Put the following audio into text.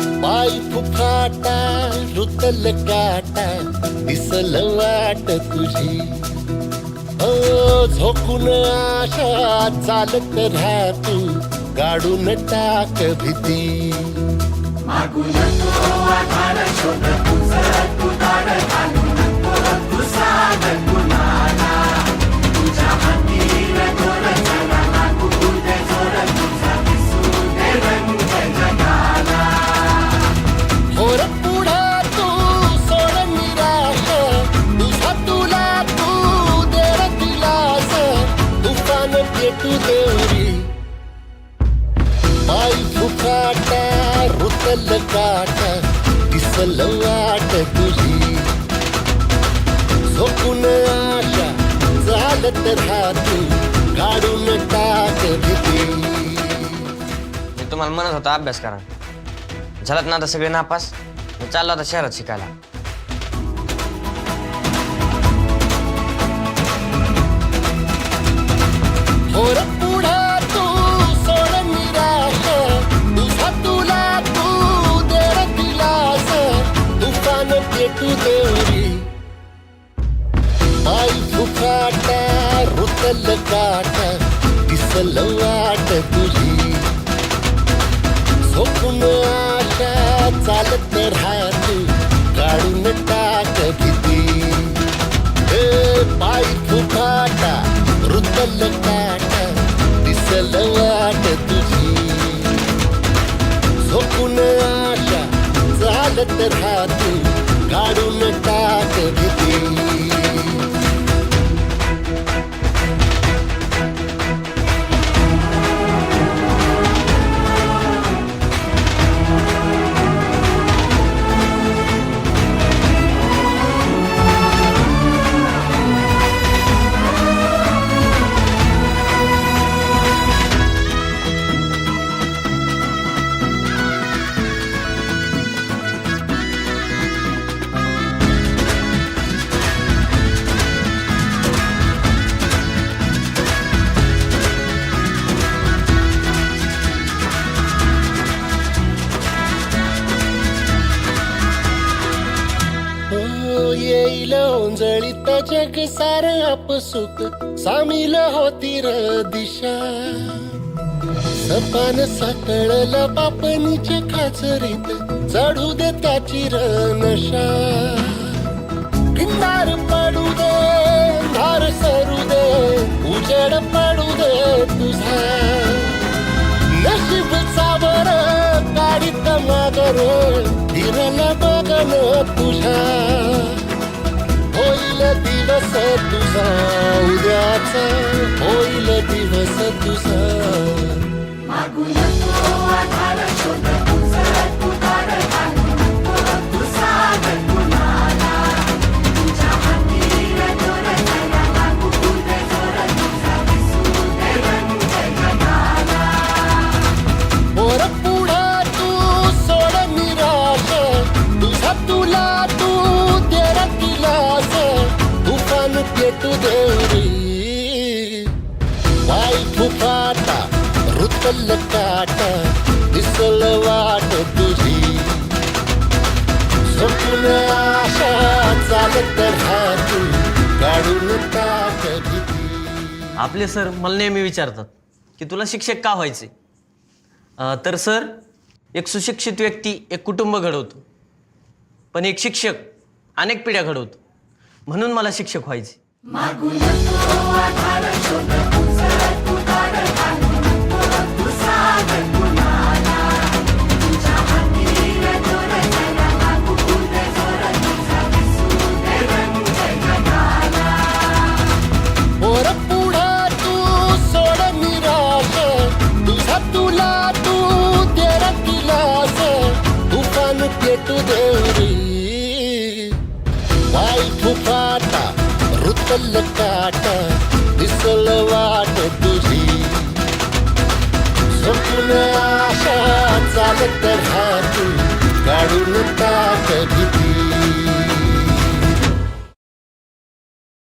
पाय फुफाटा रुतल काटा दिसल वाट तुझी. हो झोकून आशा चालत राहा तू गाडून टाक भीती. मागू नको आधार शोध तुझा होर तुफान पेटू फुकाटा रुतल काटा दिसल वाट तुझी. झोपून आशा चालत राहतू काढून टाक भीती. मी तुम्हाला म्हणत होता अभ्यास करा. झालात ना आता सगळे नापास? मी चाललो आता शहरात शिकायला. रुतल काट दिसल वाट तुझी. झोपून आशा चालत राहत काढून टाक किती ए पाय फुकाटा रुतल काट दिसल वाट तुझी. झोपून आशा चालत राहत काढून टाक किती येईल ओंजळीत जग सार अपसुक सामील होती र दिशा. सपान साकळला बापनीच्या खाचरीत चढू दे त्याची र नशा. किनार पडू दे धार सरू दे उजेड पडू दे तुझा. नशीब सावर गाडीत मागर हिरल बघन तुझ्या दिवस तुझा उद्याचा तुफान पेटू देवरी पाय फुफाटा रुतल काटा दिसल वाट तुझी. स्वप्न आशा चालत राहतू काढून टाक आपले सर मला नेहमी विचारतात की तुला शिक्षक का व्हायचे? अं, तर सर एक सुशिक्षित व्यक्ती एक कुटुंब घडवतो. पण एक शिक्षक अनेक पिढ्या घडवतो. म्हणून मला शिक्षक व्हायचे. पोर पुढा तू सोड निराश तुझा तुला तू देर दिलास. तुफान पेटू दिसल काट दिसल वाट तुझी. स्वप्न आशा चालत राहतू काढून टाक भीती.